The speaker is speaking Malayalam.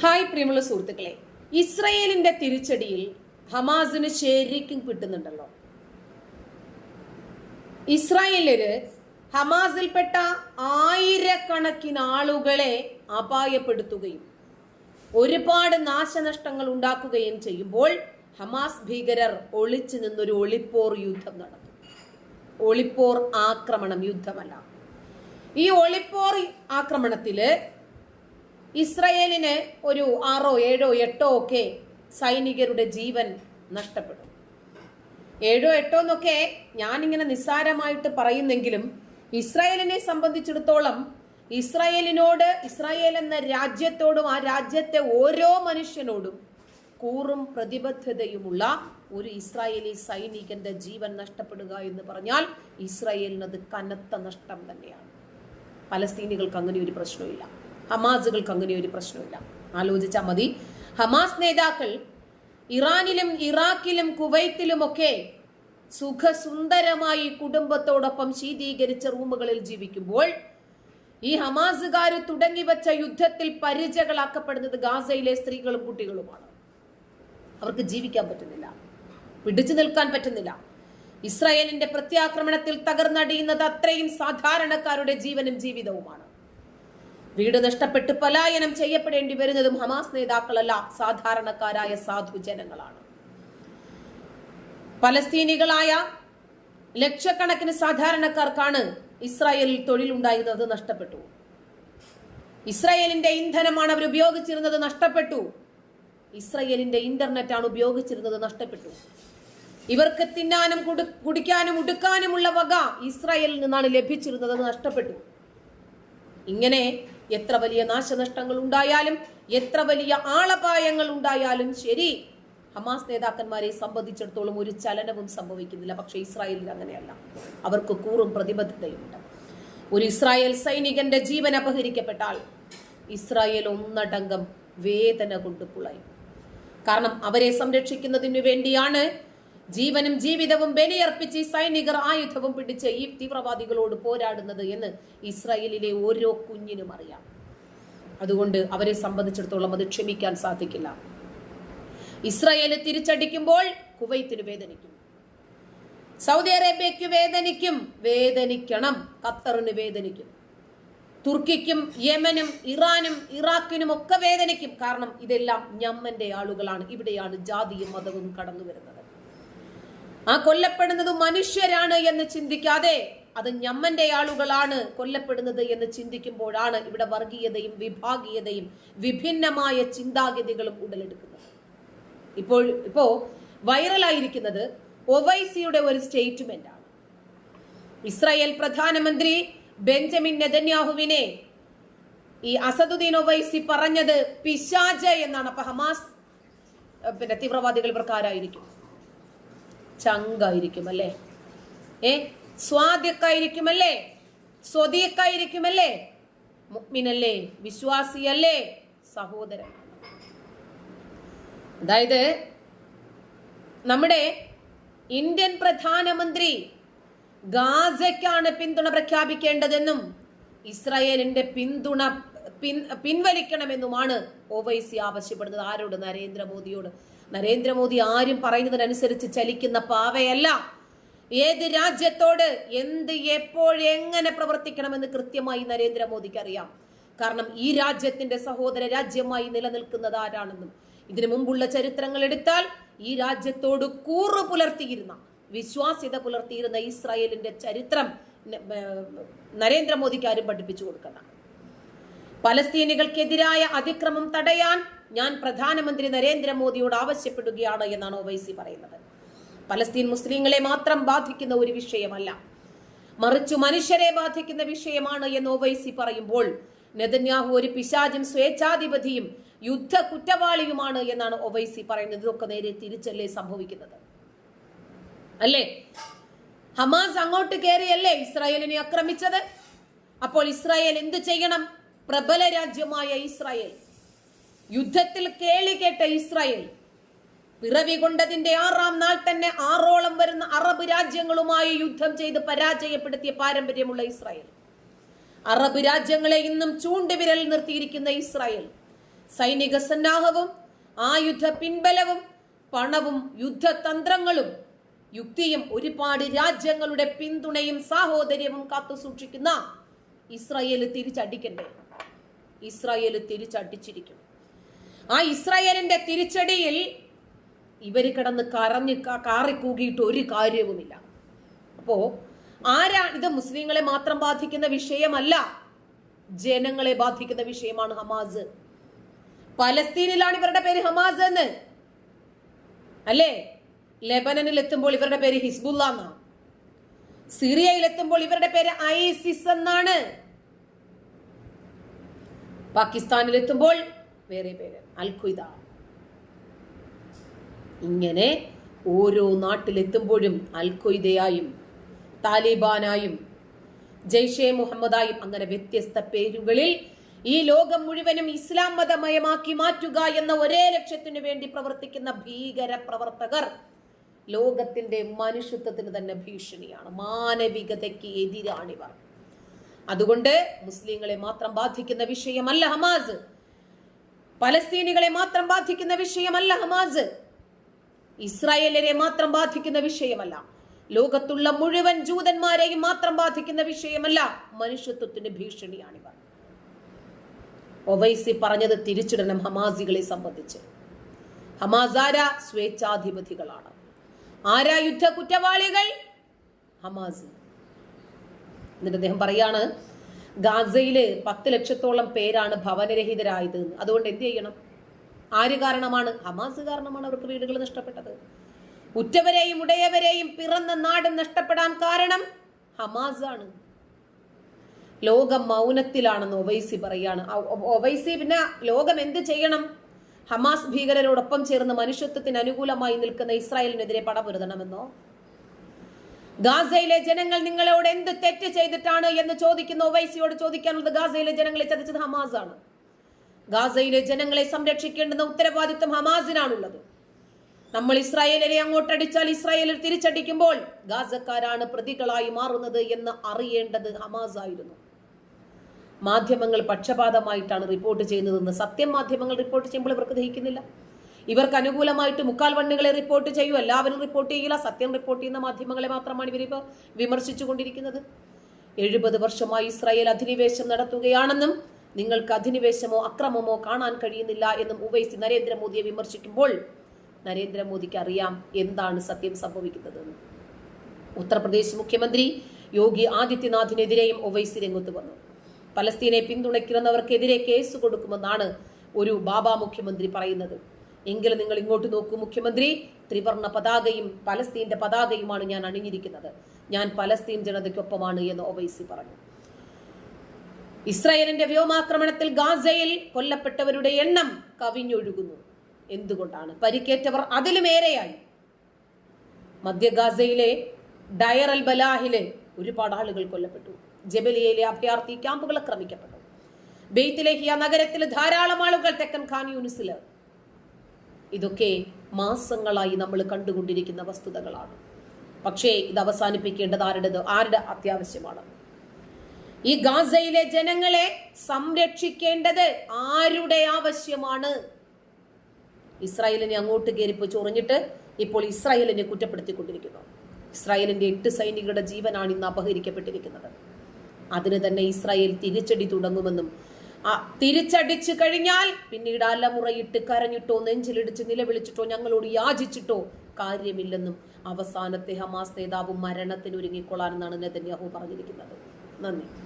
ഹായ് പ്രിയമുള്ള സുഹൃത്തുക്കളെ ഇസ്രയേലിന്റെ തിരിച്ചടിയിൽ ഹമാസിന് ശരിക്കും കിട്ടുന്നുണ്ടല്ലോ. ഇസ്രായേലര് ഹമാസിൽപ്പെട്ട ആയിരക്കണക്കിന് ആളുകളെ അപായപ്പെടുത്തുകയും ഒരുപാട് നാശനഷ്ടങ്ങൾ ഉണ്ടാക്കുകയും ചെയ്യുമ്പോൾ ഹമാസ് ഭീകരർ ഒളിച്ചു നിന്നൊരു ഒളിപ്പോർ യുദ്ധം നടത്തും. ഒളിപ്പോർ ആക്രമണം യുദ്ധമല്ല. ഈ ഒളിപ്പോർ ആക്രമണത്തിൽ ഇസ്രയേലിന് ഒരു ആറോ ഏഴോ എട്ടോ ഒക്കെ സൈനികരുടെ ജീവൻ നഷ്ടപ്പെടും. ഏഴോ എട്ടോ എന്നൊക്കെ ഞാനിങ്ങനെ നിസ്സാരമായിട്ട് പറയുന്നെങ്കിലും ഇസ്രായേലിനെ സംബന്ധിച്ചിടത്തോളം ഇസ്രായേലിനോട് ഇസ്രായേൽ എന്ന രാജ്യത്തോടും ആ രാജ്യത്തെ ഓരോ മനുഷ്യനോടും കൂറും പ്രതിബദ്ധതയുമുള്ള ഒരു ഇസ്രായേലി സൈനികന്റെ ജീവൻ നഷ്ടപ്പെടുക എന്ന് പറഞ്ഞാൽ ഇസ്രായേലിനത് കനത്ത നഷ്ടം തന്നെയാണ്. പലസ്തീനികൾക്ക് അങ്ങനെ ഒരു പ്രശ്നമില്ല. ഹമാസുകൾക്ക് അങ്ങനെ ഒരു പ്രശ്നമില്ല. ആലോചിച്ചാൽ മതി. ഹമാസ് നേതാക്കൾ ഇറാനിലും ഇറാഖിലും കുവൈത്തിലുമൊക്കെ സുഖസുന്ദരമായി കുടുംബത്തോടൊപ്പം ശീതീകരിച്ച റൂമുകളിൽ ജീവിക്കുമ്പോൾ ഈ ഹമാസുകാർ തുടങ്ങിവച്ച യുദ്ധത്തിൽ പരിചകളാക്കപ്പെടുന്നത് ഗാസയിലെ സ്ത്രീകളും കുട്ടികളുമാണ്. അവർക്ക് ജീവിക്കാൻ പറ്റുന്നില്ല. പിടിച്ചു നിൽക്കാൻ പറ്റുന്നില്ല. ഇസ്രായേലിന്റെ പ്രത്യാക്രമണത്തിൽ തകർന്നടിയുന്നത് അത്രയും സാധാരണക്കാരുടെ ജീവനും ജീവിതവുമാണ്. വീട് നഷ്ടപ്പെട്ട് പലായനം ചെയ്യപ്പെടേണ്ടി വരുന്നതും ഹമാസ് നേതാക്കളല്ല സാധാരണക്കാരായ സാധു ജനങ്ങളാണ്. പലസ്തീനികളായ ലക്ഷക്കണക്കിന് സാധാരണക്കാർക്കാണ് ഇസ്രായേലിൽ തൊഴിലുണ്ടായിരുന്നത് നഷ്ടപ്പെട്ടു. ഇസ്രായേലിന്റെ ഇന്ധനമാണ് അവർ ഉപയോഗിച്ചിരുന്നത് നഷ്ടപ്പെട്ടു. ഇസ്രയേലിന്റെ ഇന്റർനെറ്റ് ആണ് ഉപയോഗിച്ചിരുന്നത് നഷ്ടപ്പെട്ടു. ഇവർക്ക് തിന്നാനും കുടിക്കാനും ഉടുക്കാനുമുള്ള വക ഇസ്രായേലിൽ നിന്നാണ് ലഭിച്ചിരുന്നത് നഷ്ടപ്പെട്ടു. ഇങ്ങനെ എത്ര വലിയ നാശനഷ്ടങ്ങൾ ഉണ്ടായാലും എത്ര വലിയ ആളപായങ്ങൾ ഉണ്ടായാലും ശരി ഹമാസ് നേതാക്കന്മാരെ സംബന്ധിച്ചിടത്തോളം ഒരു ചലനവും സംഭവിക്കുന്നില്ല. പക്ഷേ ഇസ്രായേലിൽ അങ്ങനെയല്ല. അവർക്ക് കൂറും പ്രതിബദ്ധതയുണ്ട് ഒരു ഇസ്രായേൽ സൈനികന്റെ ജീവൻ അപഹരിക്കപ്പെട്ടാൽ ഇസ്രായേൽ ഒന്നടങ്കം വേദന കൊണ്ട് പുളയും കാരണം അവരെ സംരക്ഷിക്കുന്നതിനു വേണ്ടിയാണ് ജീവനും ജീവിതവും ബലിയർപ്പിച്ച് സൈനികർ ആയുധവും പിടിച്ച് ഈ തീവ്രവാദികളോട് പോരാടുന്നത് എന്ന് ഇസ്രായേലിലെ ഓരോ കുഞ്ഞിനും അറിയാം. അതുകൊണ്ട് അവരെ സംബന്ധിച്ചിടത്തോളം അത് ക്ഷമിക്കാൻ സാധിക്കില്ല. ഇസ്രായേൽ തിരിച്ചടിക്കുമ്പോൾ കുവൈത്തിന് വേദനിക്കും. സൗദി അറേബ്യയ്ക്ക് വേദനിക്കും. വേദനിക്കണം. ഖത്തറിന് വേദനിക്കും. തുർക്കിക്കും യമനും ഇറാനും ഇറാഖിനും ഒക്കെ വേദനിക്കും. കാരണം ഇതെല്ലാം ഞമ്മന്റെ ആളുകളാണ്. ഇവിടെയാണ് ജാതിയും മതവും കടന്നു വരുന്നത് ആ കൊല്ലപ്പെടുന്നത് മനുഷ്യരാണ് എന്ന് ചിന്തിക്കാതെ അത് ഞമ്മന്റെ ആളുകളാണ് കൊല്ലപ്പെടുന്നത് എന്ന് ചിന്തിക്കുമ്പോഴാണ് ഇവിടെ വർഗീയതയും വിഭാഗീയതയും വിഭിന്നമായ ചിന്താഗതികളും ഉടലെടുക്കുന്നത്. ഇപ്പോൾ ഇപ്പോ വൈറലായിരിക്കുന്നത് ഒവൈസിയുടെ ഒരു സ്റ്റേറ്റ്മെന്റ് ആണ് ഇസ്രായേൽ പ്രധാനമന്ത്രി ബെഞ്ചമിൻ നെതന്യാഹുവിനെ ഈ അസദുദ്ദീൻ ഒവൈസി പറഞ്ഞത് പിശാജ് എന്നാണ്. അപ്പൊ ഹമാസ് പിന്നെ തീവ്രവാദികൾ ഇവർക്കാരായിരിക്കും. ചങ്കായിരിക്കും അല്ലേ ഏ? സ്വാദ്യക്കായിരിക്കുമല്ലേ സ്വദീക്കായിരിക്കുമല്ലേ മുക്മിനല്ലേ വിശ്വാസിയല്ലേ? സഹോദരൻ. അതായത് നമ്മുടെ ഇന്ത്യൻ പ്രധാനമന്ത്രി ഗാസയ്ക്കാണ് പിന്തുണ പ്രഖ്യാപിക്കേണ്ടതെന്നും ഇസ്രായേലിന്റെ പിന്തുണ പിൻ പിൻവലിക്കണമെന്നുമാണ് ഒവൈസി ആവശ്യപ്പെടുന്നത്. ആരോട്? നരേന്ദ്രമോദിയോട്. നരേന്ദ്രമോദി ആരും പറയുന്നതിനനുസരിച്ച് ചലിക്കുന്ന പാവയല്ല. ഏത് രാജ്യത്തോട് എന്ത് എപ്പോഴെങ്ങനെ പ്രവർത്തിക്കണമെന്ന് കൃത്യമായി നരേന്ദ്രമോദിക്ക് അറിയാം കാരണം ഈ രാജ്യത്തിന്റെ സഹോദര രാജ്യമായി നിലനിൽക്കുന്നത് ആരാണെന്നും. ഇതിനു മുമ്പുള്ള ചരിത്രങ്ങൾ എടുത്താൽ ഈ രാജ്യത്തോട് കൂറു പുലർത്തിയിരുന്ന വിശ്വാസ്യത പുലർത്തിയിരുന്ന ഇസ്രായേലിന്റെ ചരിത്രം നരേന്ദ്രമോദിക്ക് ആരും പഠിപ്പിച്ചു കൊടുക്കണ്ട. പലസ്തീനികൾക്കെതിരായ അതിക്രമം തടയാൻ ഞാൻ പ്രധാനമന്ത്രി നരേന്ദ്രമോദിയോട് ആവശ്യപ്പെടുകയാണ് എന്നാണ് ഒവൈസി പറയുന്നത്. പലസ്തീൻ മുസ്ലിങ്ങളെ മാത്രം ബാധിക്കുന്ന ഒരു വിഷയമല്ല. മറിച്ചു മനുഷ്യരെ ബാധിക്കുന്ന വിഷയമാണ് എന്ന് ഒവൈസി പറയുമ്പോൾ നെതന്യാഹു ഒരു പിശാചും സ്വേച്ഛാധിപതിയും യുദ്ധ കുറ്റവാളിയുമാണ് എന്നാണ് ഒവൈസി പറയുന്നത്. ഇതൊക്കെ നേരെ തിരിച്ചല്ലേ സംഭവിക്കുന്നത്? അല്ലേ? ഹമാസ് അങ്ങോട്ട് കയറിയല്ലേ ഇസ്രായേലിനെ ആക്രമിച്ചത്? അപ്പോൾ ഇസ്രായേൽ എന്ത് ചെയ്യണം? പ്രബല രാജ്യമായ ഇസ്രായേൽ. യുദ്ധത്തിൽ കേളി കേട്ട ഇസ്രായേൽ. പിറവി കൊണ്ടതിന്റെ ആറാം നാൾ തന്നെ ആറോളം വരുന്ന അറബ് രാജ്യങ്ങളുമായി യുദ്ധം ചെയ്ത് പരാജയപ്പെടുത്തിയ പാരമ്പര്യമുള്ള ഇസ്രായേൽ. അറബ് രാജ്യങ്ങളെ ഇന്നും ചൂണ്ടുവിരൽ നിർത്തിയിരിക്കുന്ന ഇസ്രായേൽ. സൈനിക സന്നാഹവും ആയുധ പിൻബലവും പണവും യുദ്ധതന്ത്രങ്ങളും യുക്തിയും ഒരുപാട് രാജ്യങ്ങളുടെ പിന്തുണയും സാഹോദര്യവും കാത്തു സൂക്ഷിക്കുന്ന ഇസ്രായേൽ തിരിച്ചടിക്കണ്ടേ? ഇസ്രായേൽ തിരിച്ചടിച്ചിരിക്കും ആ ഇസ്രായേലിന്റെ തിരിച്ചടിയിൽ ഇവർ കിടന്ന് കറഞ്ഞ് കാറിക്കൂകിയിട്ട് ഒരു കാര്യവുമില്ല. അപ്പോ ആരാ ഇത് മുസ്ലിങ്ങളെ മാത്രം ബാധിക്കുന്ന വിഷയമല്ല ജനങ്ങളെ ബാധിക്കുന്ന വിഷയമാണ് ഹമാസ്. പലസ്തീനിലാണ് ഇവരുടെ പേര് ഹമാസ് എന്ന്. അല്ലേ? ലെബനനിൽ എത്തുമ്പോൾ ഇവരുടെ പേര് ഹിസ്ബുല്ല എന്നാണ്. സിറിയയിൽ എത്തുമ്പോൾ ഇവരുടെ പേര് ഐസിസ് എന്നാണ്. പാകിസ്ഥാനിൽ എത്തുമ്പോൾ വേറെ പേര്. അൽ ഖ്വയ്ദ ഇങ്ങനെ ഓരോ നാട്ടിലെത്തുമ്പോഴും അൽ ഖ്വയ്ദയായും താലിബാനായും ജയ്ഷെ മുഹമ്മദായും അങ്ങനെ വ്യത്യസ്ത പേരുകളിൽ ഈ ലോകം മുഴുവനും ഇസ്ലാം മതമയമാക്കി മാറ്റുക എന്ന ഒരേ ലക്ഷ്യത്തിനു വേണ്ടി പ്രവർത്തിക്കുന്ന ഭീകര പ്രവർത്തകർ ലോകത്തിന്റെ മനുഷ്യത്വത്തിന് തന്നെ ഭീഷണിയാണ്. മാനവികതയ്ക്ക് എതിരാണിവർ. അതുകൊണ്ട് മുസ്ലിങ്ങളെ മാത്രം ബാധിക്കുന്ന വിഷയമല്ല ഹമാസ്. പലസ്തീനികളെ മാത്രം ബാധിക്കുന്ന വിഷയമല്ല ഹമാസ്. ഇസ്രായേലിനെ മാത്രം ബാധിക്കുന്ന വിഷയമല്ല. ലോകത്തുള്ള മുഴുവൻ ജൂതന്മാരെയും മാത്രം ബാധിക്കുന്ന വിഷയമല്ല. മനുഷ്യത്വത്തിന് ഭീഷണിയാണിവ ഒവൈസി പറഞ്ഞത് തിരിച്ചിടണം ഹമാസികളെ സംബന്ധിച്ച്. ഹമാസ് ആരാ? സ്വേച്ഛാധിപതികളാണ്. ആരാ യുദ്ധ കുറ്റവാളികൾ? ഹമാസ്. എന്നിട്ട് അദ്ദേഹം പറയാണ് ഗാസയിൽ പത്ത് ലക്ഷത്തോളം പേരാണ് ഭവനരഹിതരായത്. അതുകൊണ്ട് എന്ത് ചെയ്യണം? ആര് കാരണമാണ്? ഹമാസ് കാരണമാണ് അവർക്ക് വീടുകൾ നഷ്ടപ്പെട്ടത്. ഉറ്റവരെയും ഉടയവരെയും പിറന്ന നാട് നഷ്ടപ്പെടാൻ കാരണം ഹമാസ് ആണ് ലോകം മൗനത്തിലാണെന്ന് ഒവൈസി പറയാണ്. ഒവൈസി പിന്നെ ലോകം എന്ത് ചെയ്യണം? ഹമാസ് ഭീകരരോടൊപ്പം ചേർന്ന് മനുഷ്യത്വത്തിന് അനുകൂലമായി നിൽക്കുന്ന ഇസ്രായേലിനെതിരെ പടപൊരുതണമെന്നോ? ഗാസയിലെ ജനങ്ങൾ നിങ്ങളോട് എന്ത് തെറ്റ് ചെയ്തിട്ടാണ് എന്ന് ചോദിക്കുന്ന ഒവൈസിയോട് ചോദിക്കാനുള്ളത് ഗാസയിലെ ജനങ്ങളെ ചതിച്ചത് ഹമാസ് ആണ് ഗാസയിലെ ജനങ്ങളെ സംരക്ഷിക്കേണ്ടുന്ന ഉത്തരവാദിത്വം ഹമാസിനാണുള്ളത്. നമ്മൾ ഇസ്രായേലിനെ അങ്ങോട്ടടിച്ചാൽ ഇസ്രായേലിൽ തിരിച്ചടിക്കുമ്പോൾ ഗാസക്കാരാണ് പ്രതികളായി മാറുന്നത് എന്ന് അറിയേണ്ടത് ഹമാസ് ആയിരുന്നു മാധ്യമങ്ങൾ പക്ഷപാതമായിട്ടാണ് റിപ്പോർട്ട് ചെയ്യുന്നതെന്ന് സത്യം മാധ്യമങ്ങൾ റിപ്പോർട്ട് ചെയ്യുമ്പോൾ ഇവർക്ക് ദഹിക്കുന്നില്ല. ഇവർക്ക് അനുകൂലമായിട്ട് മുക്കാൽ വണ്ണുകളെ റിപ്പോർട്ട് ചെയ്യൂ. എല്ലാവരും റിപ്പോർട്ട് ചെയ്യില്ല. സത്യം റിപ്പോർട്ട് ചെയ്യുന്ന മാധ്യമങ്ങളെ മാത്രമാണ് ഇവരിപ്പോൾ വിമർശിച്ചുകൊണ്ടിരിക്കുന്നത്. എഴുപത് വർഷമായി ഇസ്രായേൽ അധിനിവേശം നടത്തുകയാണെന്നും നിങ്ങൾക്ക് അധിനിവേശമോ അക്രമമോ കാണാൻ കഴിയുന്നില്ല എന്നും ഉവൈസി നരേന്ദ്രമോദിയെ വിമർശിക്കുമ്പോൾ നരേന്ദ്രമോദിക്ക് അറിയാം എന്താണ് സത്യം സംഭവിക്കുന്നതെന്ന്. ഉത്തർപ്രദേശ് മുഖ്യമന്ത്രി യോഗി ആദിത്യനാഥിനെതിരെയും ഒവൈസി രംഗത്ത് വന്നു. പലസ്തീനെ പിന്തുണയ്ക്കുന്നവർക്കെതിരെ കേസ് കൊടുക്കുമെന്നാണ് ഒരു ബാബ മുഖ്യമന്ത്രി പറയുന്നത്. എങ്കിലും നിങ്ങൾ ഇങ്ങോട്ട് നോക്കൂ മുഖ്യമന്ത്രി. ത്രിവർണ പതാകയും പലസ്തീന്റെ പതാകയുമാണ് ഞാൻ അണിഞ്ഞിരിക്കുന്നത്. ഞാൻ പലസ്തീൻ ജനതയ്ക്കൊപ്പമാണ് എന്ന് ഒവൈസി പറഞ്ഞു. ഇസ്രായേലിന്റെ വ്യോമാക്രമണത്തിൽ ഗാസയിൽ കൊല്ലപ്പെട്ടവരുടെ എണ്ണം കവിഞ്ഞൊഴുകുന്നു. എന്തുകൊണ്ടാണ്? പരിക്കേറ്റവർ അതിലുമേറെയായി മധ്യ ഗാസയിലെ ഡയർ അൽ ബലാഹിലെ ഒരുപാട് ആളുകൾ കൊല്ലപ്പെട്ടു. ജബലിയയിലെ അഭയാർത്ഥി ക്യാമ്പുകൾ ആക്രമിക്കപ്പെട്ടു. ബെയ്ത്തിലേഹിയ നഗരത്തിൽ ധാരാളം ആളുകൾ തെക്കൻ ഖാൻ യൂണിസിൽ ഇതൊക്കെ മാസങ്ങളായി നമ്മൾ കണ്ടുകൊണ്ടിരിക്കുന്ന വസ്തുതകളാണ്. പക്ഷേ ഇത് അവസാനിപ്പിക്കേണ്ടത് ആരുടേത്? ആരുടെ അത്യാവശ്യമാണ്? ഈ ഗാസയിലെ ജനങ്ങളെ സംരക്ഷിക്കേണ്ടത് ആരുടെ ആവശ്യമാണ്? ഇസ്രായേലിനെ അങ്ങോട്ട് കയറിപ്പോ ചൊറിഞ്ഞിട്ട് ഇപ്പോൾ ഇസ്രായേലിനെ കുറ്റപ്പെടുത്തിക്കൊണ്ടിരിക്കുന്നു. ഇസ്രായേലിന്റെ എട്ട് സൈനികരുടെ ജീവനാണ് ഇന്ന് അപഹരിക്കപ്പെട്ടിരിക്കുന്നത്. അതിന് തന്നെ ഇസ്രായേൽ തിരിച്ചടി തുടങ്ങുമെന്നും തിരിച്ചടിച്ചു കഴിഞ്ഞാൽ പിന്നീട് അലമുറയിട്ട് കരഞ്ഞിട്ടോ നെഞ്ചിലിടിച്ച് നിലവിളിച്ചിട്ടോ ഞങ്ങളോട് യാചിച്ചിട്ടോ കാര്യമില്ലെന്നും അവസാനത്തെ ഹമാസ് നേതാവ് മരണത്തിന് ഒരുങ്ങിക്കൊള്ളാനെന്നാണ് നെതന്യാഹു പറഞ്ഞിരിക്കുന്നത്. നന്ദി.